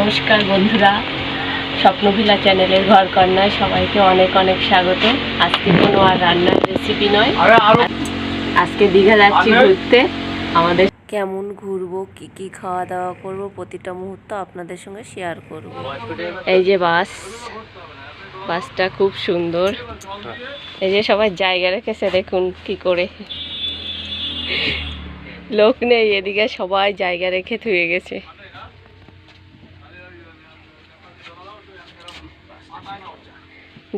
নমস্কার বন্ধুরা স্বপ্নভিলা চ্যানেলের ঘর কন্যায় সবাইকে অনেক অনেক স্বাগত। আজকে কোনো আর রান্নার রেসিপি নয়। আজকে দীঘা যাচ্ছি ঘুরতে। আমাদের কেমন ঘুরবো কি কি খাওয়া দাওয়া করব প্রতিটা মুহূর্ত আপনাদের সঙ্গে শেয়ার করব। এই যে বাস বাসটা খুব সুন্দর। এই যে সবাই জায়গা রেখেছে দেখুন কি করে। লোক নেই এদিকে সবাই জায়গা রেখে থুয়ে গেছে।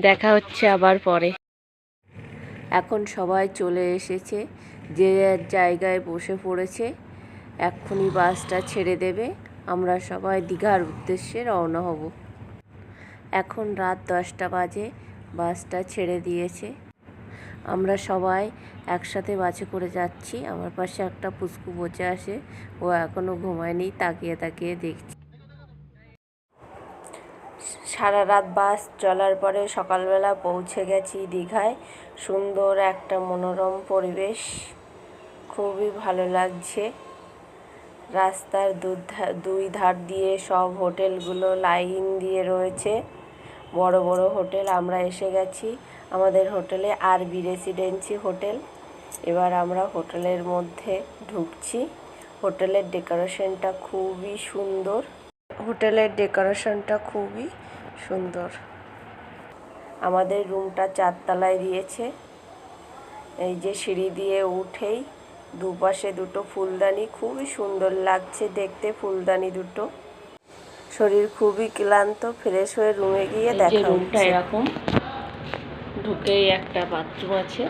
দেখা হচ্ছে আবার পরে। এখন সবাই চলে এসেছে, যে জায়গায় বসে পড়েছে, এক্ষুনি বাসটা ছেড়ে দেবে। আমরা সবাই দীঘার উদ্দেশ্যে রওনা হব। এখন রাত দশটা বাজে, বাসটা ছেড়ে দিয়েছে। আমরা সবাই একসাথে বাসে করে যাচ্ছি। আমার পাশে একটা পুষ্কু বসে আসে, ও এখনও ঘুমায়নি, তাকিয়ে তাকিয়ে দেখছি। সারা রাত বাস চলার পরে সকালবেলা পৌঁছে গেছি দীঘায়। সুন্দর একটা মনোরম পরিবেশ। খুবই ভালো লাগছে। রাস্তার দুই ধার দিয়ে সব হোটেলগুলো লাইন দিয়ে রয়েছে। বড় বড় হোটেল, আমরা এসে গেছি। আমাদের হোটেলে আরবি রেসিডেন্সি হোটেল। এবার আমরা হোটেলের মধ্যে ঢুকছি। হোটেলের ডেকোরেশনটা খুবই সুন্দর। হোটেলের ডেকোরেশনটা খুবই সুন্দর। আমাদের রুমটা চারতলায় দিয়েছে এই যে সিঁড়ি দিয়ে উঠেই দুপাশে দুটো ফুলদানি খুবই সুন্দর লাগছে দেখতে ফুলদানি দুটো। শরীর খুবই ক্লান্ত ফ্রেশ হয়ে রুমে গিয়ে দেখা রুমটা এরকম ঢুকেই একটা বাথরুম আছে।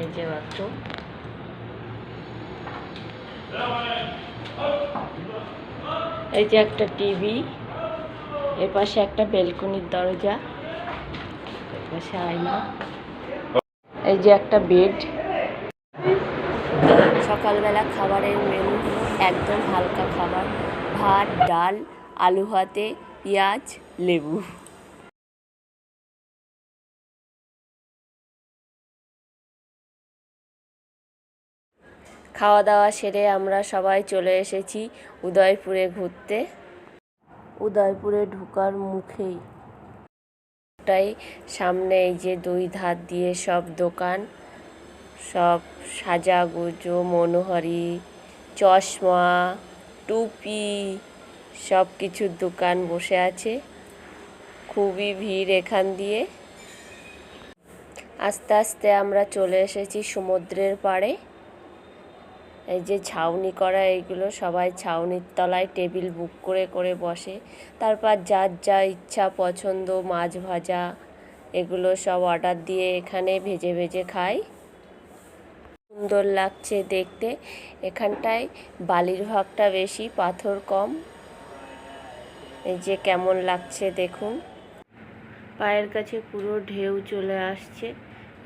এই যে বাথরুম এই যে একটা টিভি এর পাশে একটা বেলকনির দরজা পাশে আয়না, এই যে একটা বেড। সকালবেলা খাবারের মেনু একদম হালকা খাবার, ভাত, ডাল, আলু হাতে, পেঁয়াজ, লেবু। খাওয়া দাওয়া সেরে আমরা সবাই চলে এসেছি উদয়পুরে ঘুরতে। উদয়পুরে ঢোকার মুখেই। তাই সামনে এই যে দুই ধার দিয়ে সব দোকান সব সাজাগুজো মনোহরি চশমা টুপি সব কিছুর দোকান বসে আছে। খুবই ভিড় এখান দিয়ে। আস্তে আস্তে আমরা চলে এসেছি সমুদ্রের পাড়ে। এই যে ছাউনি করা এইগুলো সবাই ছাউনির তলায় টেবিল বুক করে করে বসে। তারপর যার যা ইচ্ছা পছন্দ, মাছ ভাজা, এগুলো সব অর্ডার দিয়ে এখানে ভেজে ভেজে খাই। সুন্দর লাগছে দেখতে। এখানটায় বালির ভাগটা বেশি, পাথর কম। এই যে কেমন লাগছে দেখুন। পায়ের কাছে পুরো ঢেউ চলে আসছে।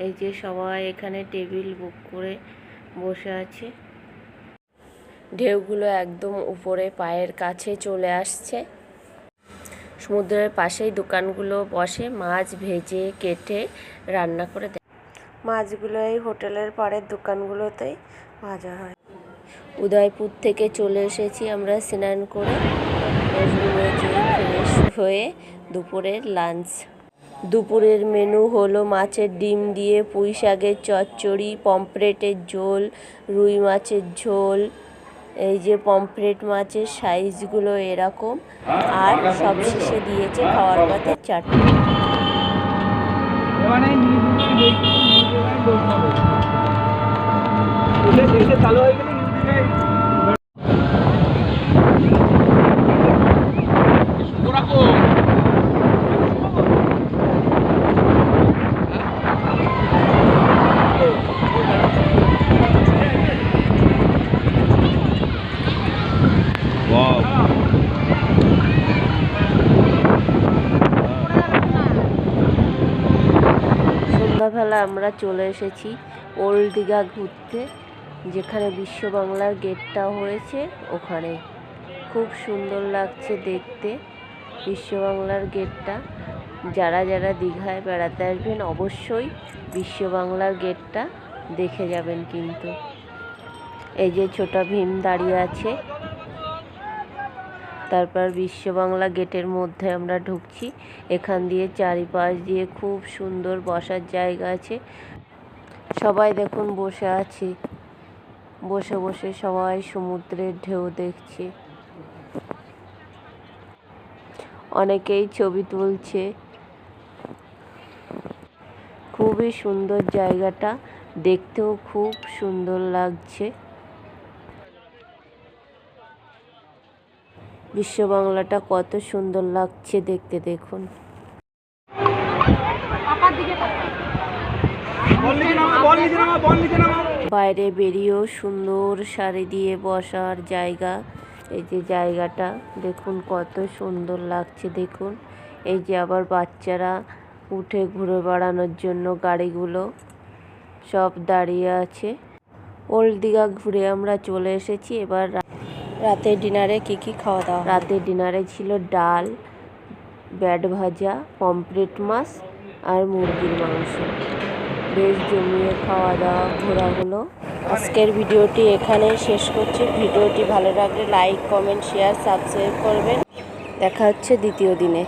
এই যে সবাই এখানে টেবিল বুক করে বসে আছে। ঢেউগুলো একদম উপরে পায়ের কাছে চলে আসছে। সমুদ্রের পাশেই দোকানগুলো বসে মাছ ভেজে কেটে রান্না করে দেয়। মাছগুলো এই হোটেলের পাড়ের দোকানগুলোতেই ভাজা হয়। উদয়পুর থেকে চলে এসেছি আমরা স্নান করে। ফ্রেশ হয়ে দুপুরের লাঞ্চ দুপুরের মেনু হলো মাছের ডিম দিয়ে পুঁই শাকের চচ্চড়ি পমফ্রেটের ঝোল রুই মাছের ঝোল এই যে পমফ্রেট মাছের সাইজগুলো এরকম, আর সব শেষে দিয়েছে খাওয়ার পথে চাটনি। হয়ে গেলে নিউ দিঘায় সন্ধ্যাবেলা আমরা চলে এসেছি ওল্ড দীঘা ঘুরতে, যেখানে বিশ্ব বাংলার গেটটা হয়েছে ওখানে। খুব সুন্দর লাগছে দেখতে বিশ্ব বাংলার গেটটা যারা যারা দীঘায় বেড়াতে আসবেন অবশ্যই বিশ্ব বাংলার গেটটা দেখে যাবেন কিন্তু। এই যে ছোটা ভীম দাঁড়িয়ে আছে তারপর বিশ্ব বাংলা গেটের মধ্যে আমরা ঢুকছি। এখান দিয়ে চারিপাশ দিয়ে খুব সুন্দর বসার জায়গা আছে। সবাই দেখুন বসে আছে। বসে বসে সবাই সমুদ্রের ঢেউ দেখছে। অনেকেই ছবি তুলছে। খুবই সুন্দর জায়গাটা। দেখতেও খুব সুন্দর লাগছে। বিশ্ব বাংলাটা কত সুন্দর লাগছে দেখতে, দেখুন। বাইরে বেরিয়েও সুন্দর শাড়ি দিয়ে বসার জায়গা, এই যে জায়গাটা, দেখুন কত সুন্দর লাগছে, দেখুন। এই যে আবার বাচ্চারা উঠে ঘুরে বেড়ানোর জন্য গাড়িগুলো সব দাঁড়িয়ে আছে। ওল্ড দীঘা ঘুরে আমরা চলে এসেছি, এবার রাতের ডিনারে কি কি খাওয়া দাওয়া রাতের ডিনারে ছিল ডাল ব্যাট ভাজা পমফ্রেট মাছ আর মুরগির মাংস। বেশ জমিয়ে খাওয়া দাওয়া ঘোরা হলো। আজকের ভিডিওটি এখানে শেষ করছি। ভিডিওটি ভালো লাগলে লাইক কমেন্ট শেয়ার সাবস্ক্রাইব করবেন। দেখা হচ্ছে দ্বিতীয় দিনে।